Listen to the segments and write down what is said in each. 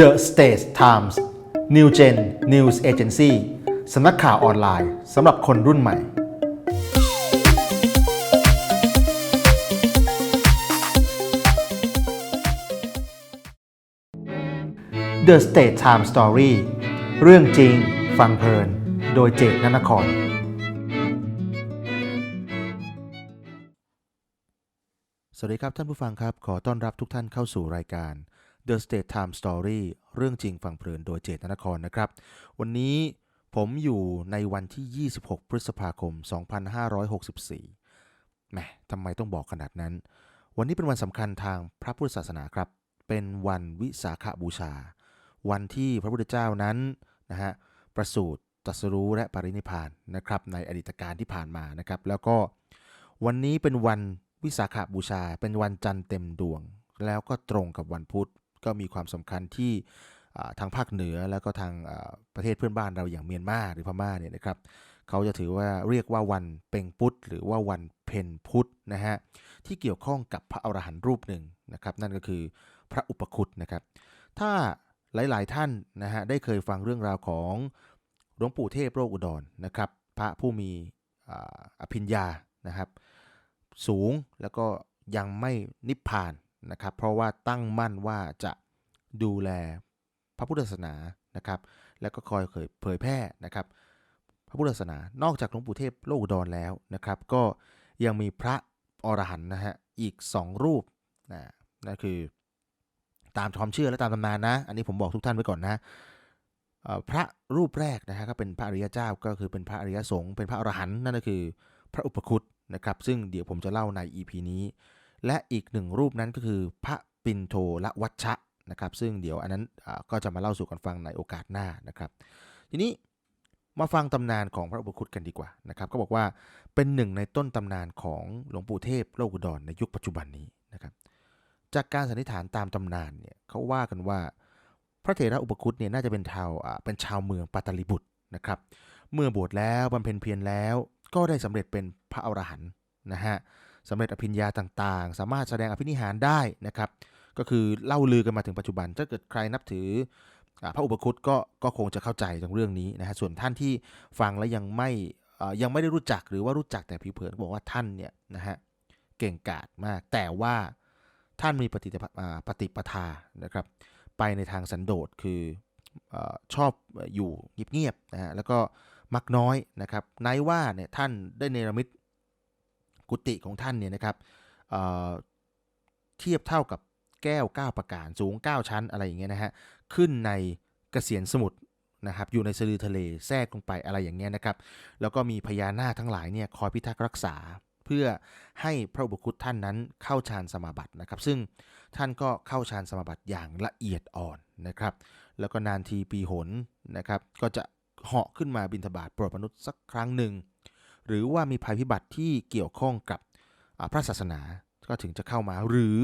The States Times New Gen News Agency สำนักข่าวออนไลน์สำหรับคนรุ่นใหม่ The State Time Story เรื่องจริง ฟังเพลิน โดยเจตนนคร สวัสดีครับท่านผู้ฟังครับ ขอต้อนรับทุกท่านเข้าสู่รายการ The State Time Story เรื่องจริงฟังเพลินโดยเจตนครนะครับ วันนี้ผมอยู่ในวันที่ 26 พฤษภาคม 2564แหมทำไมต้องบอกขนาดนั้น วันนี้เป็นวันสำคัญทางพระพุทธศาสนาครับ เป็นวันวิสาขบูชา วันที่พระพุทธเจ้านั้นนะฮะประสูติตรัสรู้และปรินิพพานนะครับในอดีตการที่ผ่านมานะครับ แล้วก็วันนี้เป็นวันวิสาขบูชา เป็นวันจันทร์เต็มดวง แล้วก็ตรงกับวันพุธ ก็มีความสำคัญที่ทางภาคเหนือแล้วก็ทางประเทศเพื่อนบ้านเราอย่างเมียนมาหรือพม่าเนี่ยนะครับเขาจะถือว่าเรียกว่าวันเพ็งพุธหรือว่าวันเพ็ญพุธนะฮะที่เกี่ยวข้องกับพระอรหันต์รูปหนึ่งนะครับ นั่นก็คือพระอุปคุตนะครับ ถ้าหลาย ๆ ท่านนะฮะได้เคยฟังเรื่องราวของหลวงปู่เทพโรคอุดรนะครับ พระผู้มีอ่าอภิญญานะครับ สูงแล้วก็ยังไม่นิพพาน นะครับ เพราะว่าตั้งมั่นว่าจะดูแลพระพุทธศาสนานะครับ แล้วก็คอยเผยแพร่นะครับ พระพุทธศาสนา นอกจากหลวงปู่เทพโลกดอุดรแล้วนะครับ ก็ยังมีพระอรหันต์นะฮะอีก 2 รูปนะนั่นคือตามความเชื่อและตามตำนานนะ อันนี้ผมบอกทุกท่านไว้ก่อนนะพระรูปแรกนะฮะก็เป็นพระอริยเจ้าก็คือเป็นพระอริยสงฆ์เป็นพระอรหันต์นั่นก็คือพระอุปคุตนะครับ ซึ่งเดี๋ยวผมจะเล่าใน EP นี้ และอีกหนึ่งรูปนั้นก็คือพระปินโทละวัชชะนะครับซึ่งเดี๋ยวอันนั้นก็จะมาเล่าสู่กันฟังในโอกาสหน้านะครับ ทีนี้มาฟังตำนานของพระอุปคุตกันดีกว่านะครับ ก็บอกว่าเป็นหนึ่งในต้นตำนานของหลวงปู่เทพโลกุดรในยุคปัจจุบันนี้นะครับ จากการสันนิษฐานตามตำนานเนี่ยเขาว่ากันว่าพระเถระอุปคุตเนี่ยน่าจะเป็นชาวเป็นชาวเมืองปัตตลิบุตรนะครับ เมื่อบวชแล้วบำเพ็ญเพียรแล้วก็ได้สำเร็จเป็นพระอรหันต์นะฮะ สำเร็จอภิญญาต่างๆ สามารถแสดงอภินิหารได้นะครับ ก็คือเล่าลือกันมาถึงปัจจุบัน ถ้าเกิดใครนับถืออพระอุปคุตก็ก็คงจะเข้าใจตรงเรื่องนี้นะฮะส่วนท่านที่ฟังแล้วยังไม่ยังไม่ได้รู้จักหรือว่ารู้จักแต่ผิวเผินก็บอกว่าท่านเนี่ยนะฮะเก่งกาจมาก แต่ว่าท่านมีปฏิปปฏิปทานะครับ ไปในทางสันโดษคือเออชอบอยู่เงียบๆนะฮะแล้วก็มักน้อยนะครับนายว่าเนี่ยท่านได้เนรมิต กุฏิของท่านเนี่ยนะครับเเทียบเท่ากับแก้ว 9 ประการสูง 9 ชั้นอะไรอย่างเงี้ยนะฮะขึ้นในกเกษียณสมุทรนะครับอยู่ในสะดือทะเลแทรกลงไปอะไรอย่างเงี้ยนะครับ แล้วก็มีพญานาคทั้งหลายเนี่ยคอยพิทักษ์รักษา เพื่อให้พระอุปคุตท่านนั้นเข้าฌานสมาบัตินะครับ ซึ่งท่านก็เข้าฌานสมาบัติอย่างละเอียดอ่อนนะครับ แล้วก็นานทีปีหนนะครับ ก็จะเหาะขึ้นมาบินทบาทโปรดมนุษย์สักครั้งหนึ่ง หรือว่ามีภัยพิบัติที่เกี่ยวข้องกับพระศาสนาก็ถึงจะเข้ามาหรือ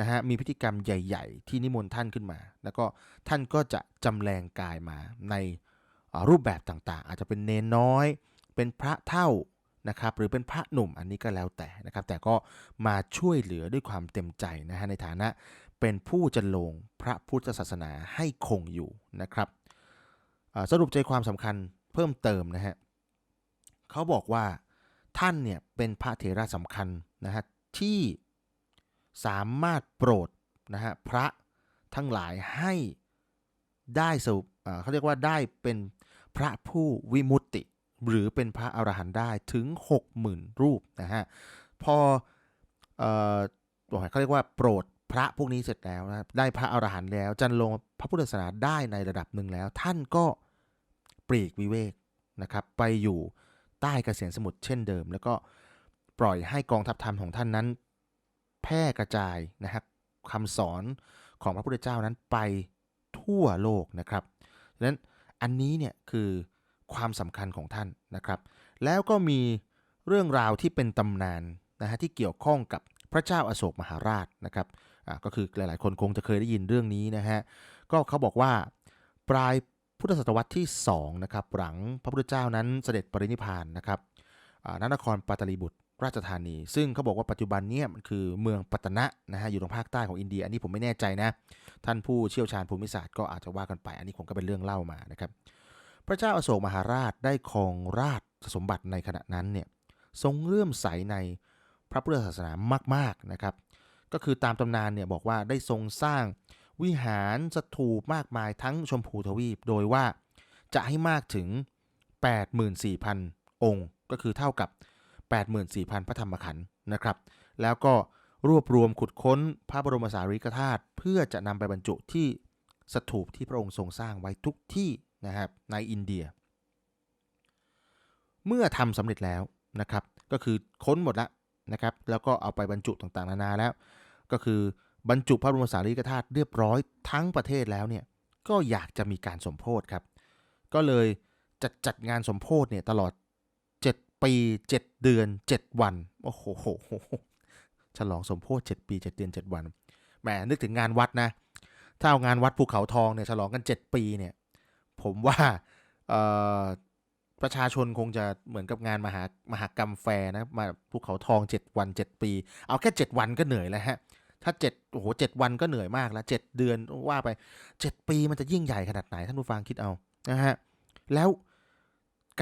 นะฮะมีพิธีกรรมใหญ่ ๆ ที่นิมนต์ท่านขึ้นมา แล้วก็ท่านก็จะจำแรงกายมาในรูปแบบต่างๆ อาจจะเป็นเนนน้อย เป็นพระเท่านะครับหรือเป็นพระหนุ่มอันนี้ก็แล้วแต่นะครับแต่ก็มาช่วยเหลือด้วยความเต็มใจนะฮะในฐานะเป็นผู้จันลงพระพุทธศาสนาให้คงอยู่นะครับสรุปใจความสำคัญเพิ่มเติมนะฮะ เขาบอกว่าท่านเนี่ยเป็นพระเถระสำคัญนะฮะที่สามารถโปรดนะฮะพระทั้งหลายให้ได้สู่อ่าเขาเรียกว่าได้เป็นพระผู้วิมุตติ หรือเป็นพระอรหันต์ได้ถึง 60,000 รูปนะฮะพอเออเขาเรียกว่าโปรดพระพวกนี้เสร็จแล้วนะได้พระอรหันต์แล้ว จันลงพระพุทธศาสนาได้ในระดับหนึ่งแล้ว ท่านก็ปลีกวิเวกนะครับ ไปอยู่ ใต้กเกษียณสมุทรเช่นเดิม แล้วก็ปล่อยให้กองทัพธรรมของท่านนั้น แพร่กระจายนะครับคำสอนของพระพุทธเจ้านั้นไปทั่วโลกนะครับดังนั้นอันนี้เนี่ยคือความสำคัญของท่านนะครับ แล้วก็มีเรื่องราวที่เป็นตำนานนะฮะที่เกี่ยวข้องกับพระเจ้าอาโศกมหาราชนะครับอ่าก็คือหลายๆ คนคงจะเคยได้ยินเรื่องนี้นะฮะก็เขาบอกว่าปลาย พุทธศตวรรษที่2นะครับหลังพระพุทธเจ้านั้นเสด็จปรินิพานนะครับอ่านครปัตตลีบุตรราชธานี ซึ่งเขาบอกว่าปัจจุบันเนี่ยมันคือเมืองปัตตนะนะฮะอยู่ทางภาคใต้ของอินเดีย อันนี้ผมไม่แน่ใจนะ ท่านผู้เชี่ยวชาญภูมิศาสตร์ก็อาจจะว่ากันไป อันนี้ผมก็เป็นเรื่องเล่ามานะครับ พระเจ้าอโศกมหาราชได้ครองราชสมบัติในขณะนั้นเนี่ยทรงเลื่อมใสในพระพุทธศาสนามากๆนะครับ ก็คือตามตำนานเนี่ยบอกว่าได้ทรงสร้าง วิหารสถูปมากมายทั้งชมพูทวีป โดยว่าจะให้มากถึง 84,000 องค์ ก็คือเท่ากับ 84,000 พระธรรมขันธ์นะครับ แล้วก็รวบรวมขุดค้นพระบรมสารีริกธาตุเพื่อจะนำไปบรรจุที่สถูปที่พระองค์ทรงสร้างไว้ทุกที่นะครับในอินเดีย เมื่อทำสำเร็จแล้วนะครับ ก็คือค้นหมดแล้วนะครับ แล้วก็เอาไปบรรจุต่างๆ นานาแล้ว ก็คือ บรรจุพระบรมสารีริกธาตุเรียบร้อยทั้งประเทศแล้วเนี่ยก็อยากจะมีการสมโพธครับ ก็เลยจัดจัดงานสมโพธเนี่ยตลอด 7 ปี 7 เดือน 7 วันโอ้โหฉลองสมโพธ7ปี 7 เดือน 7 วันแหมนึกถึงงานวัดนะถ้าเอางานวัดภูเขาทองเนี่ยฉลองกัน 7 ปีเนี่ยผมว่าประชาชนคงจะเหมือนกับงานมหามหากรรมแฟร์นะมาภูเขาทอง 7 วัน 7 ปี เอาแค่ 7 วันก็เหนื่อยแล้วฮะ ถ้า7โอ้โห7วันก็เหนื่อยมากแล้ว7เดือนว่าไป7ปีมันจะยิ่งใหญ่ขนาดไหนท่านผู้ฟังคิดเอานะฮะแล้ว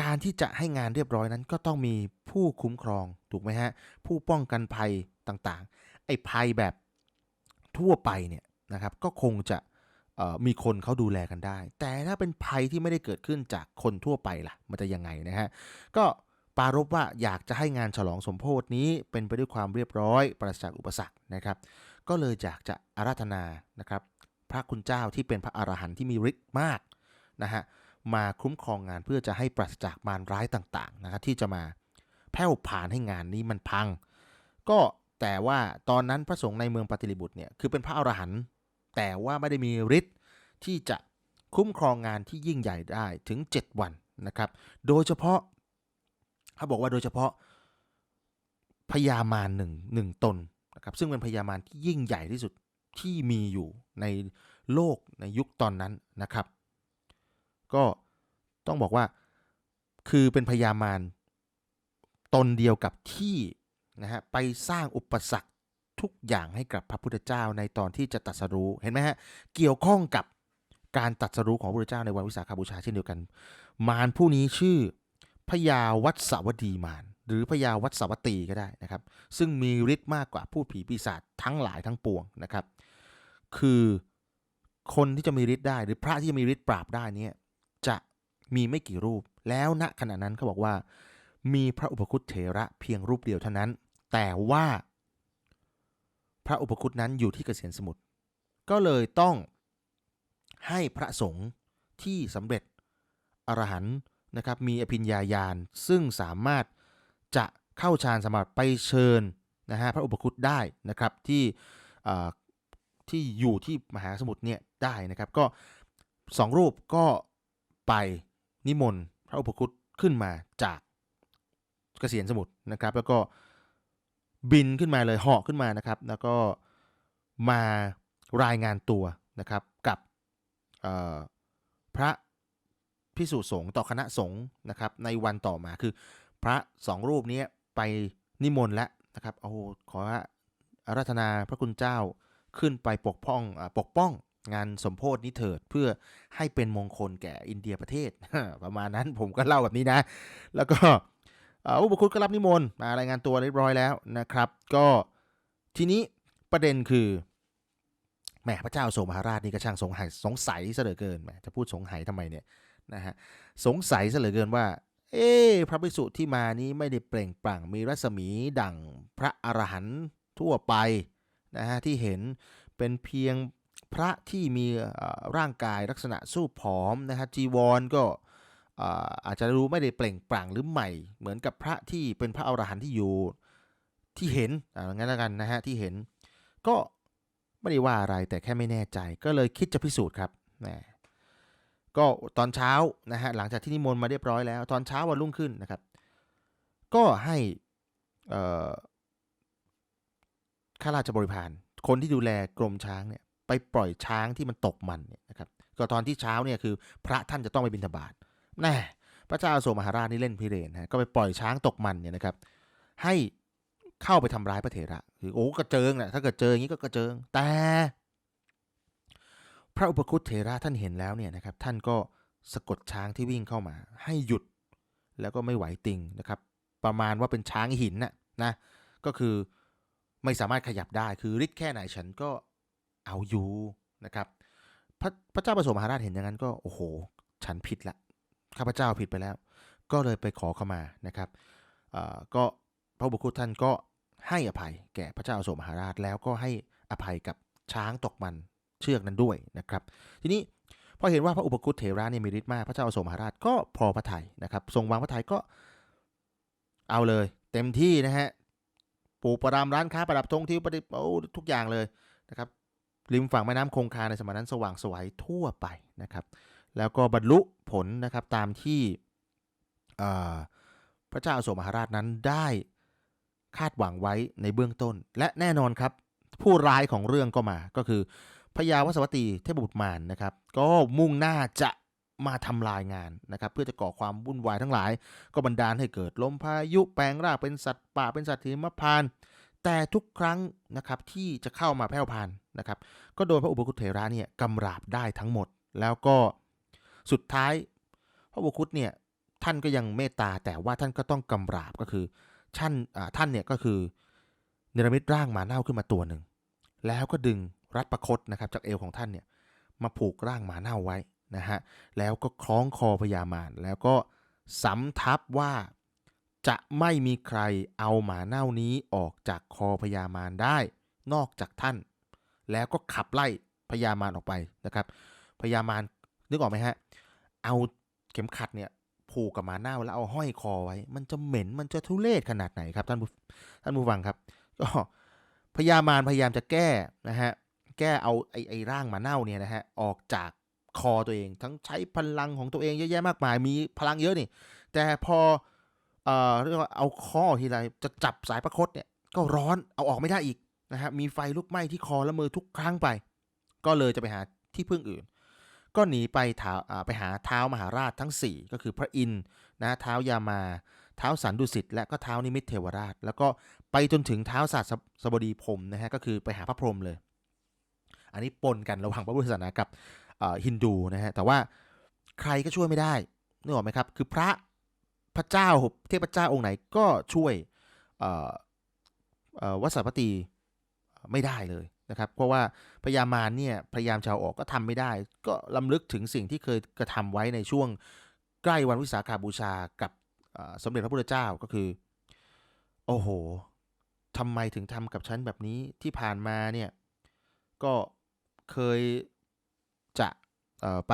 การที่จะให้งานเรียบร้อยนั้นก็ต้องมีผู้คุ้มครองถูกไหมฮะผู้ป้องกันภัยต่างๆ ไอ้ภัยแบบทั่วไปเนี่ยนะครับก็คงจะมีคนเขาดูแลกันได้ แต่ถ้าเป็นภัยที่ไม่ได้เกิดขึ้นจากคนทั่วไปล่ะ มันจะยังไงนะฮะก็ปารภว่าอยากจะให้งานฉลองสมโพธินี้เป็นไปด้วยความเรียบร้อยปราศจากอุปสรรคนะครับ ก็เลยอยากจะอาราธนานะครับ พระคุณเจ้าที่เป็นพระอรหันต์ที่มีฤทธิ์มากนะฮะมาคุ้มครองงานเพื่อจะให้ปราศจากมารร้ายต่างๆนะครับที่จะมาแผ่วผ่านให้งานนี้มันพัง ก็แต่ว่าตอนนั้นพระสงฆ์ในเมืองปาติลิบุตรเนี่ยคือเป็นพระอรหันต์แต่ว่าไม่ได้มีฤทธิ์ที่จะคุ้มครองงานที่ยิ่งใหญ่ได้ถึง 7 วันนะครับ โดยเฉพาะเขาบอกว่าโดยเฉพาะพญามารหนึ่งหนึ่งตน ครับซึ่งเป็นพญามารที่ยิ่งใหญ่ที่สุดที่มีอยู่ในโลกในยุคตอนนั้นนะครับ ก็ต้องบอกว่าคือเป็นพญามารตนเดียวกับที่นะฮะไปสร้างอุปสรรคทุกอย่างให้กับพระพุทธเจ้าในตอนที่จะตรัสรู้เห็นไหมฮะเกี่ยวข้องกับการตรัสรู้ของพระพุทธเจ้าในวันวิสาขบูชาเช่นเดียวกัน มารผู้นี้ชื่อพญาวัดสวดีมาร หรือพญาวัดสวัตตีก็ได้นะครับ ซึ่งมีฤทธิ์มากกว่าพูดผีปีศาจทั้งหลายทั้งปวงนะครับ คือคนที่จะมีฤทธิ์ได้ หรือพระที่จะมีฤทธิ์ปราบได้นี่ยจะมีไม่กี่รูป แล้วณขณะนั้นเขาบอกว่า มีพระอุปคุตเถระเพียงรูปเดียวเท่านั้น แต่ว่า พระอุปคุตนั้นอยู่ที่เกษียณสมุทรก็เลยต้องให้พระสงฆ์ที่สำเร็จอรหันต์นะครับมีอภิญญาญาณซึ่งสามารถ จะเข้าฌานสมาบัติไปเชิญนะฮะพระอุปคุตได้นะครับที่ที่อยู่ที่มหาสมุทรเนี่ยได้นะครับ ก็สองรูปก็ไปนิมนต์พระอุปคุตขึ้นมาจากเกษียณสมุทรนะครับ แล้วก็บินขึ้นมาเลยเหาะขึ้นมานะครับ แล้วก็มารายงานตัวนะครับกับพระพิสุสงฆ์ต่อคณะสงฆ์นะครับในวันต่อมาคือ พระสองรูปนี้ไปนิมนต์แล้วนะครับโอ้โหขออาราธนาพระคุณเจ้าขึ้นไปปกป้องปกป้องงานสมโพธินี้เถิดเพื่อให้เป็นมงคลแก่อินเดียประเทศ ประมาณนั้นผมก็เล่าแบบนี้นะ แล้วก็อุปคุตก็รับนิมนต์มารายงานตัวเรียบร้อยแล้วนะครับ ก็ทีนี้ประเด็นคือแหมพระเจ้าโศกมหาราชนี่ก็ช่างสงสัยสงสัยซะเหลือเกินแหมจะพูดสงสัยทำไมเนี่ยนะฮะสงสัยซะเหลือเกินว่า เอ๊พระภิกษุที่มานี้ไม่ได้เปล่งปลั่งมีรัศมีดั่งพระอรหันต์ทั่วไปนะฮะที่เห็นเป็นเพียงพระที่มีร่างกายลักษณะสู้ผอมนะฮะจีวรก็อาจจะรู้ไม่ได้เปล่งปลั่งหรือใหม่ เหมือนกับพระที่เป็นพระอรหันต์ที่อยู่ที่เห็นอ่างั้นแล้วกันนะฮะที่เห็นก็ไม่ได้ว่าอะไรแต่แค่ไม่แน่ใจก็เลยคิดจะพิสูจน์ครับแหม ก็ตอนเช้านะฮะหลังจากที่นิมนต์มาเรียบร้อยแล้ว ตอนเช้าวันรุ่งขึ้นนะครับ ก็ให้ข้าราชบริพารคนที่ดูแลกรมช้างเนี่ยไปปล่อยช้างที่มันตกมันเนี่ยนะครับก็ตอนที่เช้าเนี่ยคือ พระท่านจะต้องไปบิณฑบาตแน่พระเจ้าอโศมหาราชนี่เล่นพิเรนนะก็ไปปล่อยช้างตกมันเนี่ยนะครับ ให้เข้าไปทำร้ายพระเถระคือโอ้กระเจิงนะถ้าเกิดเจออย่างนี้ก็กระเจิง แต่ ระอุปคุตเถระท่านเห็นแล้วเนี่ยนะครับท่านก็สะกดช้างที่วิ่งเข้ามา ให้หยุดแล้วก็ไม่ไหวติงนะครับ ประมาณว่าเป็นช้างหินนะนะก็คือไม่สามารถขยับได้คือฤทธิ์แค่ไหนฉันก็เอาอยู่นะครับพระพระเจ้าประสงค์มหาราชเห็นอย่างนั้นก็โอ้โห ฉันผิดละข้าพเจ้าผิดไปแล้ว ก็เลยไปขอเข้ามานะครับเอ่อก็พระบุคคลท่านก็ให้อภัยแก่พระเจ้าอโศมหาราชแล้วก็ให้อภัยกับช้างตกมัน เชือกนั้นด้วยนะครับ ทีนี้พอเห็นว่าพระอุปคุตเถระเนี่ยมีฤทธิ์มากพระเจ้าอโศกมหาราชก็พอพระทัยนะครับ ทรงวางพระทัยก็เอาเลย เต็มที่นะฮะปลูกประดามร้านค้าประดับธงที่ประดิษฐ์โอ้ทุกอย่างเลยนะครับริมฝั่งแม่น้ำคงคาในสมัยนั้นสว่างสวยทั่วไปนะครับ แล้วก็บรรลุผลนะครับตามที่พระเจ้าอโศกมหาราชนั้นได้คาดหวังไว้ในเบื้องต้น และแน่นอนครับ ผู้ร้ายของเรื่องก็มาก็คือ พญาวสวัตีเทพบุตรมารนะครับ ก็มุ่งหน้าจะมาทำลายงานนะครับ เพื่อจะก่อความวุ่นวายทั้งหลาย ก็บันดาลให้เกิดลมพายุแปลงร่างเป็นสัตว์ป่าเป็นสัตว์หิมพาน แต่ทุกครั้งนะครับที่จะเข้ามาแพร่พรานนะครับ ก็โดนพระอุปคุตเถระเนี่ยกำราบได้ทั้งหมด แล้วก็สุดท้าย พระอุปคุตเนี่ยท่านก็ยังเมตตาแต่ว่าท่านก็ต้องกำราบก็คือท่านอ่าท่านเนี่ยก็คือเนรมิตร่างหมาเน่าขึ้นมาตัวหนึ่งแล้วก็ดึง รัดประคตนะครับจากเอวของท่านเนี่ยมาผูกร่างหมาเน่าไว้นะฮะแล้วก็คล้องคอพญามารแล้วก็สำทับว่าจะไม่มีใครเอาหมาเน่านี้ออกจากคอพญามารได้ นอกจากท่าน แล้วก็ขับไล่พญามารออกไปนะครับพญามารนึกออกไหมฮะเอาเข็มขัดเนี่ยผูกกับหมาเน่าแล้วเอาห้อยคอไว้ มันจะเหม็นมันจะทุเรศขนาดไหนครับท่านผู้ท่านผู้ฟังครับก็พญามารพยายามจะแก้นะฮะ แก้เอาไอ้ไอ้ร่างมาเน่าเนี่ยนะฮะออกจากคอตัวเอง ทั้งใช้พลังของตัวเองเยอะแยะมากมายมีพลังเยอะนี่ แต่พอเอ่อเรียกว่าเอาข้อทีไรจะจับสายประคตเนี่ยก็ร้อนเอาออกไม่ได้อีกนะฮะมีไฟลุกไหม้ที่คอและมือทุกครั้งไป ก็เลยจะไปหาที่พึ่งอื่น ก็หนีไปถาอ่าไปหาเท้ามหาราชทั้ง 4 ก็คือพระอินทร์นะเท้ายามาเท้าสันดุสิตและก็เท้านิมิตเทวราช แล้วก็ไปจนถึงเท้าศาสตร์สบดีพรมนะฮะก็คือไปหาพระพรหมเลย อันนี้ปนกันระหว่างพระพุทธศาสนากับฮินดูนะฮะแต่ว่าใครก็ช่วยไม่ได้นึกออกไหมครับ คือพระพระเจ้าเทพเจ้าองค์ไหนก็ช่วยวัสสัพตีไม่ได้เลยนะครับ เพราะว่าพญามารเนี่ยพยายามชาวออกก็ทำไม่ได้ ก็ลำลึกถึงสิ่งที่เคยกระทำไว้ในช่วงใกล้วันวิสาขาบูชากับสมเด็จพระพุทธเจ้าก็คือ โอ้โหทำไมถึงทำกับฉันแบบนี้ที่ผ่านมาเนี่ย ก็ เคยจะไป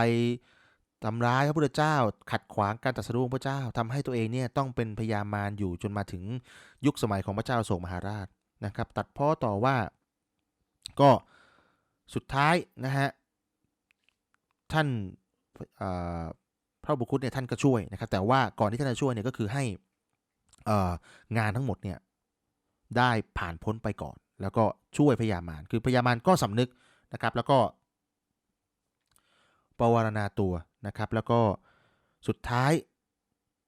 ทำร้ายพระพุทธเจ้า ขัดขวางการตรัสรู้ของพระเจ้าทำให้ตัวเองเนี่ยต้องเป็นพญามารอยู่จนมาถึงยุคสมัยของพระเจ้าโศกมหาราชนะครับ ตัดพ้อต่อว่าก็สุดท้ายนะฮะท่านพระบุคคุตเนี่ยท่านก็ช่วยนะครับ แต่ว่าก่อนที่ท่านจะช่วยเนี่ยก็คือให้องานทั้งหมดเนี่ยได้ผ่านพ้นไปก่อน แล้วก็ช่วยพญามารคือพญามารก็สำนึก นะครับ แล้วก็ปวารณาตัวนะครับ แล้วก็สุดท้าย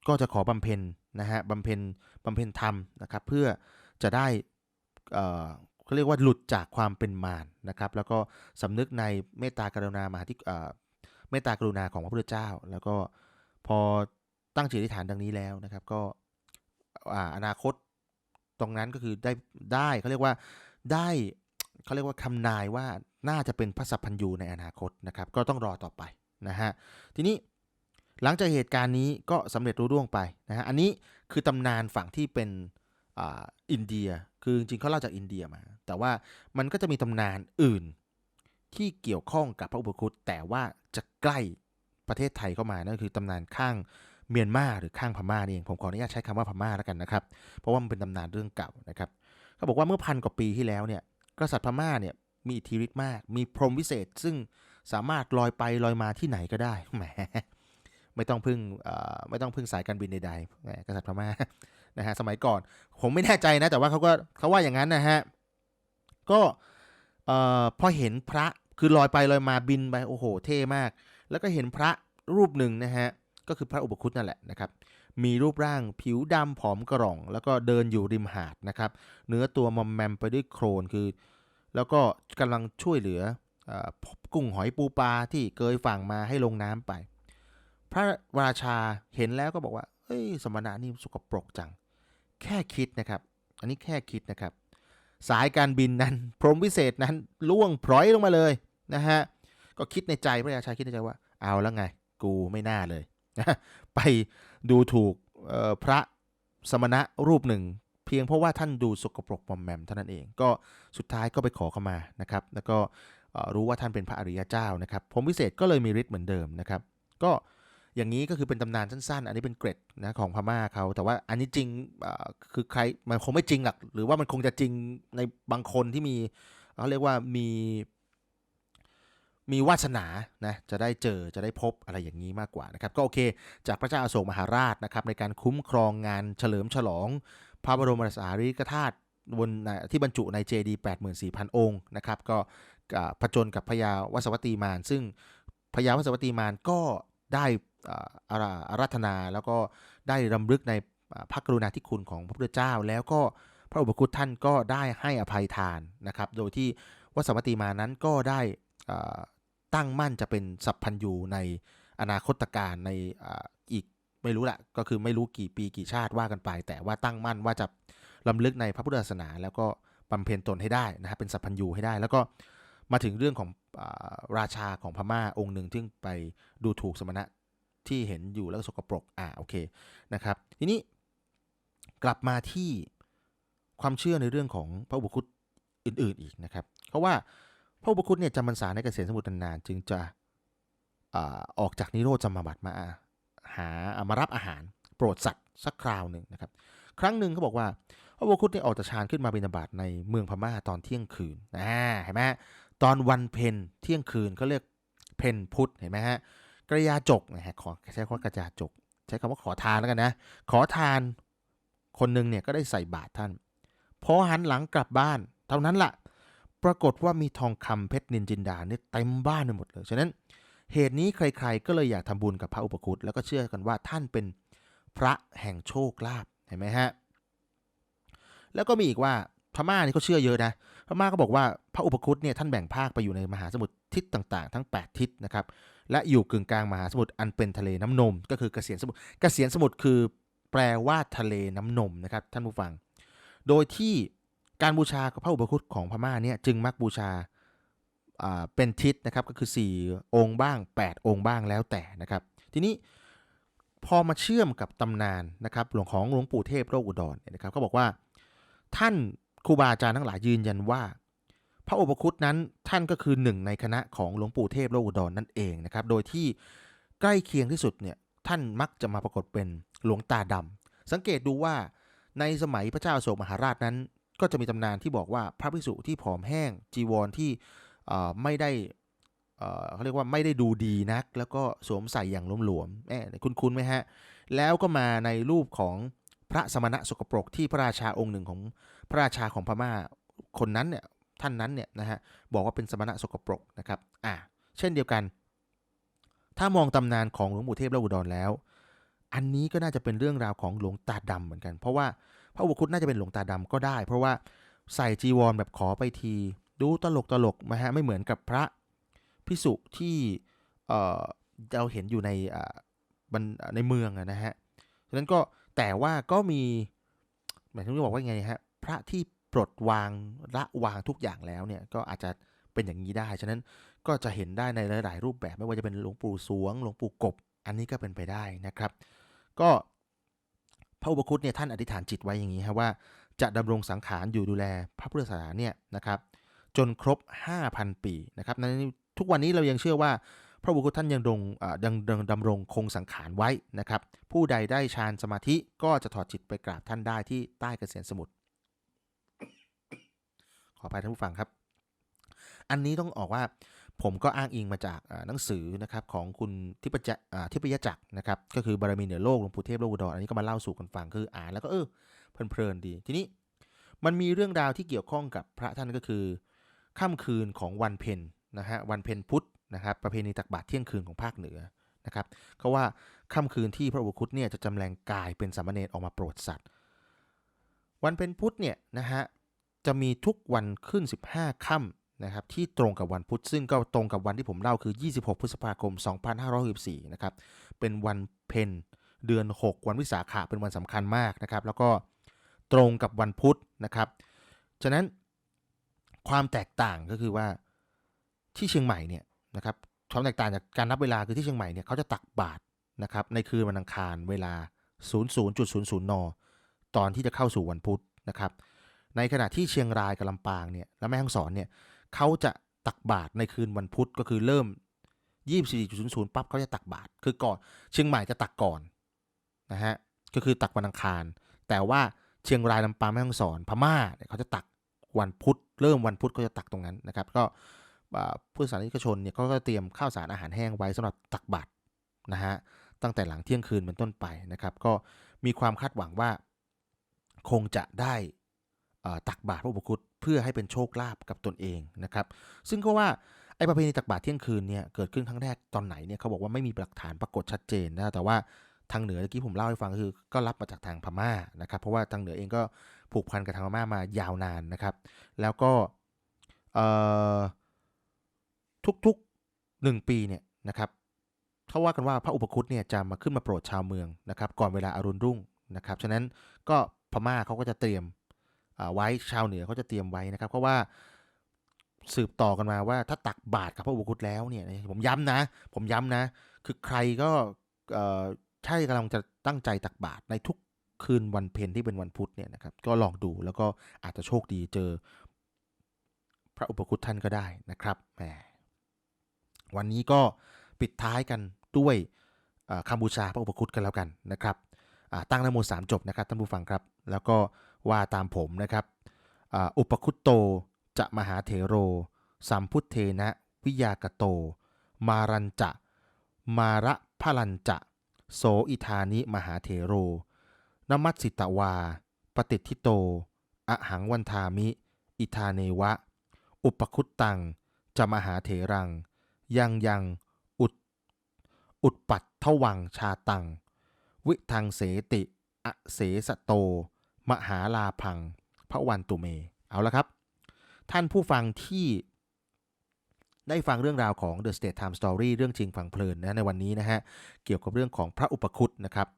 ก็จะขอบำเพ็ญนะฮะบำเพ็ญบำเพ็ญธรรมนะครับ เพื่อจะได้เขาเรียกว่าหลุดจากความเป็นมารนะครับ แล้วก็สำนึกในเมตตากรุณามหาธิเอ่เมตตากรุณาของพระพุทธเจ้า แล้วก็พอตั้งจิตอธิษฐานดังนี้แล้วนะครับ ก็อ่าอนาคตตรงนั้นก็คือได้ได้เขาเรียกว่าได้เขาเรียกว่าคำนายว่า น่าจะเป็นพระสัพพัญญูในอนาคตนะครับ ก็ต้องรอต่อไปนะฮะทีนี้หลังจากเหตุการณ์นี้ก็สำเร็จรุ่ร่วงไปนะฮะอันนี้คือตำนานฝั่งที่เป็นอ,อินเดียคือจริงๆเขาเล่าจากอินเดียมา แต่ว่ามันก็จะมีตำนานอื่นที่เกี่ยวข้องกับพระอุปคุตแต่ว่าจะใกล้ประเทศไทยเข้ามานั่นคือตำนานข้างเมียนมาหรือข้างพม่านี่เองผมขออนุญาตใช้คำว่าพม่าแล้วกันนะครับ เพราะว่ามันเป็นตำนานเรื่องเก่านะครับเขาบอกว่าเมื่อพันกว่าปีที่แล้วเนี่ยกษัตริย์พม่าเนี่ย มีอิทธิฤทธิ์มาก มีพรหมวิเศษ ซึ่งสามารถลอยไปลอยมาที่ไหนก็ได้แหมไม่ต้องพึ่งไม่ต้องพึ่งสายการบินใดๆกษัตริย์พม่านะฮะสมัยก่อน ผมไม่แน่ใจนะ แต่ว่าเขาก็เขาว่าอย่างนั้นนะฮะก็พอเห็นพระคือลอยไปลอยมาบินไปโอ้โห เท่มาก แล้วก็เห็นพระรูปหนึ่งนะฮะก็คือพระอุปคุตนั่นแหละนะครับ มีรูปร่างผิวดำผอมกระร่อง แล้วก็เดินอยู่ริมหาดนะครับ เนื้อตัวมอมแมมไปด้วยโครนคือ แล้วก็กำลังช่วยเหลืออกุ้งหอยปูปลาที่เกยฝั่งมาให้ลงน้ำไป พระราชาเห็นแล้วก็บอกว่าเอ้ยสมณะนี่สกปรกจัง แค่คิดนะครับ อันนี้แค่คิดนะครับ สายการบินนั้น พรมวิเศษนั้นล่วงพร้อยลงมาเลยนะฮะก็คิดในใจพระราชาคิดในใจว่า เอาแล้วไง กูไม่น่าเลย ไปดูถูกพระสมณะรูปหนึ่ง เพียงเพราะว่าท่านดูสกปรกมอมแมมเท่านั้นเอง ก็สุดท้ายก็ไปขอเข้ามานะครับ แล้วก็รู้ว่าท่านเป็นพระอริยเจ้านะครับพรหมวิเศษก็เลยมีฤทธิ์เหมือนเดิมนะครับ ก็อย่างนี้ก็คือเป็นตำนานสั้น ๆ อันนี้เป็นเกร็ดนะของพม่าเขา แต่ว่าอันนี้จริงคือใครมันคงไม่จริงหรอกหรือว่ามันคงจะจริงในบางคนที่มีเขาเรียกว่ามีมีวาสนา นะ จะได้เจอ จะได้พบอะไรอย่างนี้มากกว่านะครับ ก็โอเค จากพระเจ้าอาโศกมหาราชนะครับในการคุ้มครองงานเฉลิมฉลอง พระบรมสารีริกธาตุบนที่บรรจุในเจดีย์84,000 องค์นะครับก็ผจญกับพญาวสวัตีมารซึ่งพญาวสวัตีมารก็ได้อาราอราธนาแล้วก็ได้รำลึกในพระกรุณาธิคุณของพระพุทธเจ้า แล้วก็พระอุปคุตท่านก็ได้ให้อภัยทานนะครับ โดยที่วสวัตีมานั้นก็ได้ตั้งมั่นจะเป็นสัพพัญญูในอนาคตการในอีก ไม่รู้แหละก็คือไม่รู้กี่ปีกี่ชาติว่ากันไป แต่ว่าตั้งมั่นว่าจะลำลึกในพระพุทธศาสนา แล้วก็บำเพ็ญตนให้ได้นะครับเป็นสัพพัญญูให้ได้ แล้วก็มาถึงเรื่องของอราชาของพม่าองค์หนึ่งที่ไปดูถูกสมณะที่เห็นอยู่แล้วก็สกปรกอ่าโอเคนะครับ ทีนี้กลับมาที่ความเชื่อในเรื่องของพระอุปคุตอื่น ๆอีกนะครับ เพราะว่าพระอุปคุตเนี่ยจำพรรษาในเกษตรสมุทรนานจึงจะอออกจากนิโรธจำบัดมา หามารับอาหารโปรดสัตว์สักคราวหนึ่งนะครับ ครั้งหนึ่งเขาบอกว่าพระอุปคุตเนี่ยออกจากฌานขึ้นมาบิณฑบาตในเมืองพม่าตอนเที่ยงคืนอ่าเห็นไหมฮะตอนวันเพ็ญเที่ยงคืนเขาเรียกเพ็ญพุธเห็นไหมฮะกระยาจกนะฮะขอใช้คำว่ากระยาจก ใช้คำว่าขอทานแล้วกันนะ ขอทานคนหนึ่งเนี่ยก็ได้ใส่บาตรท่าน พอหันหลังกลับบ้าน เท่านั้นละ่ะ ปรากฏว่ามีทองคำเพชรนินจินดาเนี่ยเต็มบ้านไปหมดเลย ฉะนั้น เหตุนี้ใครๆ ก็เลยอยากทำบุญกับพระอุปคุตแล้วก็เชื่อกันว่าท่านเป็นพระแห่งโชคลาภเห็นไหมฮะแล้วก็มีอีกว่าพม่านี่เขาเชื่อเยอะนะพม่าก็บอกว่าพระอุปคุตเนี่ยท่านแบ่งภาคไปอยู่ในมหาสมุทรทิศต่างๆ ทั้ง 8 ทิศนะครับและอยู่กึ่งกลางมหาสมุทรอันเป็นทะเลน้ำนม ก็คือเกษียณสมุทรเกษียณสมุทรคือแปลว่าทะเลน้ำนมนะครับท่านผู้ฟัง โดยที่การบูชาพระอุปคุตของพม่าเนี่ยจึงมักบูชา เป็นทิศนะครับก็คือ 4 องค์บ้าง 8 องค์บ้างแล้วแต่นะครับ ทีนี้พอมาเชื่อมกับตำนานนะครับหลวงของหลวงปู่เทพโลกอุดรนนะครับก็บอกว่าท่านครูบาอาจารย์ทั้งหลายยืนยันว่า พระอุปคุตนั้นท่านก็คือหนึ่งในคณะของหลวงปู่เทพโลกอุดรนั่นเองนะครับโดยที่ใกล้เคียงที่สุดเนี่ยท่านมักจะมาปรากฏเป็นหลวงตาดำสังเกตดูว่าในสมัยพระเจ้าโศกมหาราชนั้น ก็จะมีตำนานที่บอกว่าพระภิกษุที่ผอมแห้งจีวรที่ ไม่ได้เขาเรียกว่าไม่ได้ดูดีนัก แล้วก็สวมใส่อย่างหลวมๆแอบคุณคุณไหมฮะ แล้วก็มาในรูปของพระสมณะสกปรกที่พระราชาองค์หนึ่งของพระราชาของพม่าคนนั้นเนี่ยท่านนั้นเนี่ยนะฮะบอกว่าเป็นสมณะสกปรกนะครับอ่าเช่นเดียวกัน ถ้ามองตำนานของหลวงปู่เทพและอุดรแล้ว อันนี้ก็น่าจะเป็นเรื่องราวของหลวงตาดำเหมือนกัน เพราะว่าพระอุปคุตน่าจะเป็นหลวงตาดำก็ได้ เพราะว่าใส่จีวรแบบขอไปที ดูตลกตลกๆนะฮะไม่เหมือนกับพระพิสุที่เอ่อเราเห็นอยู่ในอ่ในเมืองนะฮะฉะนั้นก็แต่ว่าก็มีหมายถึงจะบอกว่าไงฮะพระที่ปลดวางละวางทุกอย่างแล้วเนี่ยก็อาจจะเป็นอย่างนี้ได้ ฉะนั้นก็จะเห็นได้ในหลายๆรูปแบบไม่ว่าจะเป็นหลวงปู่สวงหลวงปู่กบ อันนี้ก็เป็นไปได้นะครับ ก็พระอุปคุตเนี่ยท่านอธิษฐานจิตไว้อย่างนี้ครับว่าจะดำรงสังขารอยู่ดูแลพระพุทธศาสนาเนี่ยนะครับ จนครบ 5,000 ปีนะครับในทุกวันนี้เรายังเชื่อว่า พระบุคท่านยังดงอ่ายังยังดำรงคงสังขารไว้นะครับ ผู้ใดได้ฌานสมาธิก็จะถอดจิตไปกราบท่านได้ที่ใต้เกษียณสมุทรขออภัยท่านผู้ฟังครับ อันนี้ต้องออกว่าผมก็อ้างอิงมาจากหนังสือนะครับของคุณทิพยจักรอ่าทิพยจักรนะครับก็คือบารมีเหนือโลกหลวงปู่เทพโลกุดรอันนี้ก็มาเล่าสู่กันฟังคืออ่านแล้วก็เออเพลินๆดี ทีนี้มันมีเรื่องราวที่เกี่ยวข้องกับพระท่านก็คือ ค่ำคืนของวันเพ็ญนะฮะวันเพ็ญพุธนะครับ ประเพณีตักบาตรเที่ยงคืนของภาคเหนือนะครับเขาว่าค่ำคืนที่พระอุปคุตเนี่ยจะจำแรงกายเป็นสามเณรออกมาโปรดสัตว์ วันเป็นพุธเนี่ยนะฮะจะมีทุกวันขึ้น 15ค่ำนะครับที่ตรงกับวันพุธซึ่งก็ตรงกับวันที่ผมเล่าคือ 26 พฤษภาคม 2564นะครับเป็นวันเพ็ญเดือน 6 วันวิสาขะเป็นวันสำคัญมากนะครับ แล้วก็ตรงกับวันพุธนะครับ ฉะนั้น ความแตกต่างก็คือว่าที่เชียงใหม่เนี่ยนะครับความแตกต่างจากการนับเวลาคือที่เชียงใหม่เนี่ยเขาจะตักบาตรนะครับในคืนวันอังคารเวลา 00.00 น ตอนที่จะเข้าสู่วันพุธนะครับ ในขณะที่เชียงรายกับลำปางเนี่ยและแม่ฮ่องสอนเนี่ยเขาจะตักบาตรในคืนวันพุธก็คือเริ่ม 24.00 ปั๊บเขาจะตักบาตรคือก่อนเชียงใหม่จะตักก่อนนะฮะก็คือตักวันอังคาร แต่ว่าเชียงรายลำปางแม่ฮ่องสอนพม่าเนี่ยเขาจะตักวันพุธ เริ่มวันพุธเขาจะตักตรงนั้นนะครับ ก็ผู้สาธารนิกชนเนี่ยก็เตรียมข้าวสารอาหารแห้งไว้สำหรับตักบาตรนะฮะตั้งแต่หลังเที่ยงคืนเป็นต้นไปนะครับ ก็มีความคาดหวังว่าคงจะได้ตักบาตรพระอุปคุตเพื่อให้เป็นโชคลาภกับตนเองนะครับ ซึ่งก็ว่าไอ้ประเพณีตักบาตรเที่ยงคืนเนี่ยเกิดขึ้นครั้งแรกตอนไหนเนี่ยเขาบอกว่าไม่มีหลักฐานปรากฏชัดเจนนะแต่ว่าทางเหนือเมื่อกี้ผมเล่าให้ฟังคือก็รับมาจากทางพม่านะครับ เพราะว่าทางเหนือเองก็ ผูกพันกับทางพม่ามายาวนานนะครับ แล้วก็ทุกๆหนึ่งปีเนี่ยนะครับเขาว่ากันว่าพระอุปคุตเนี่ยจะมาขึ้นมาโปรดชาวเมืองนะครับ ก่อนเวลาอารุณรุ่งนะครับ ฉะนั้นก็พม่าเขาก็จะเตรียมไว้ชาวเหนือเขาจะเตรียมไว้นะครับ เพราะว่าสืบต่อกันมาว่าถ้าตักบาตรกับพระอุปคุตแล้วเนี่ยผมย้ำนะ ผมย้ำนะ คือใครก็ใช่กำลังจะตั้งใจตักบาตรในทุก คืนวันเพ็ญที่เป็นวันพุธเนี่ยนะครับ ก็ลองดูแล้วก็อาจจะโชคดีเจอ พระอุปคุตท่านก็ได้นะครับแหมวันนี้ก็ปิดท้ายกันด้วยคำบูชาพระอุปคุตกันแล้วกันนะครับตั้งนโมสามจบนะครับท่านผู้ฟังครับ แล้วก็ว่าตามผมนะครับอุปคุตโตจะมหาเถโร สัมพุทเทนะวิยากโต มารันจะ มาระพลันจะ โสอิธานิมหาเถโร นมัสสิตวา ปฏิทิโต อหังวันทามิ อิธาเนวะ อุปคุตตัง จะมหาเถรัง ยังยังอุด อุดปัตทวังชาตัง วิทังเสติ อเสสโต มหาลาพัง พระวันตุเม เอาละครับ ท่านผู้ฟังที่ได้ฟังเรื่องราวของ The State Time Story เรื่องจริงฟังเพลินนะในวันนี้นะฮะ เกี่ยวกับเรื่องของพระอุปคุตนะครับ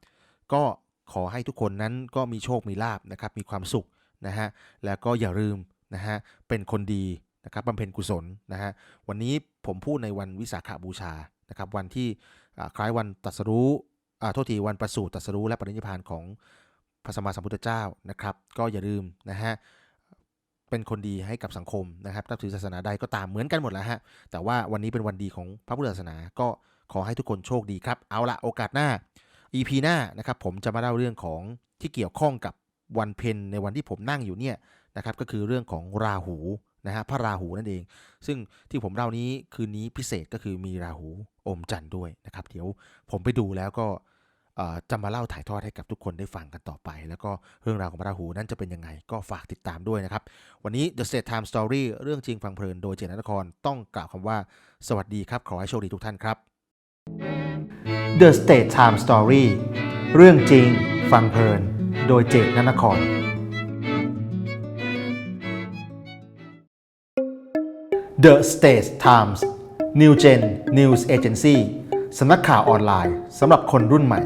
ก็ ขอให้ทุกคนนั้นก็มีโชคมีลาบนะครับมีความสุขนะฮะแล้วก็อย่าลืมนะฮะเป็นคนดีนะครับบำเพ็ญกุศลนะฮะวันนี้ผมพูดในวันวิสาขบูชานะครับวันที่คล้ายวันตรัสรู้อ่าโทษทีวันประสูติตรัสรู้และปรินิพพานของพระสัมมาสัมพุทธเจ้านะครับ ก็อย่าลืมนะฮะเป็นคนดีให้กับสังคมนะครับนับถือศาสนาใดก็ตามเหมือนกันหมดแล้วฮะแต่ว่าวันนี้เป็นวันดีของพระพุทธศาสนาก็ขอให้ทุกคนโชคดีครับ เอาละโอกาสหน้า EP หน้านะครับผมจะมาเล่าเรื่องของที่เกี่ยวข้องกับวันเพ็ญในวันที่ผมนั่งอยู่เนี่ยนะครับก็คือเรื่องของราหูนะฮะพระราหูนั่นเอง ซึ่งที่ผมเล่านี้คืนนี้พิเศษก็คือมีราหูอมจันทร์ด้วยนะครับ เดี๋ยวผมไปดูแล้วก็จะมาเล่าถ่ายทอดให้กับทุกคนได้ฟังกันต่อไป แล้วก็เรื่องราวของพระราหูนั้นจะเป็นยังไง ก็ฝากติดตามด้วยนะครับ วันนี้ The State Time Story เรื่องจริงฟังเพลินโดยเจนนครต้องกล่าวคำว่า สวัสดีครับ ขอให้โชคดีทุกท่านครับ The State Time Story เรื่องจริงฟังเพลิน โดยเจตนนคร The State Times New Gen News Agency สำนักข่าวออนไลน์สำหรับคนรุ่นใหม่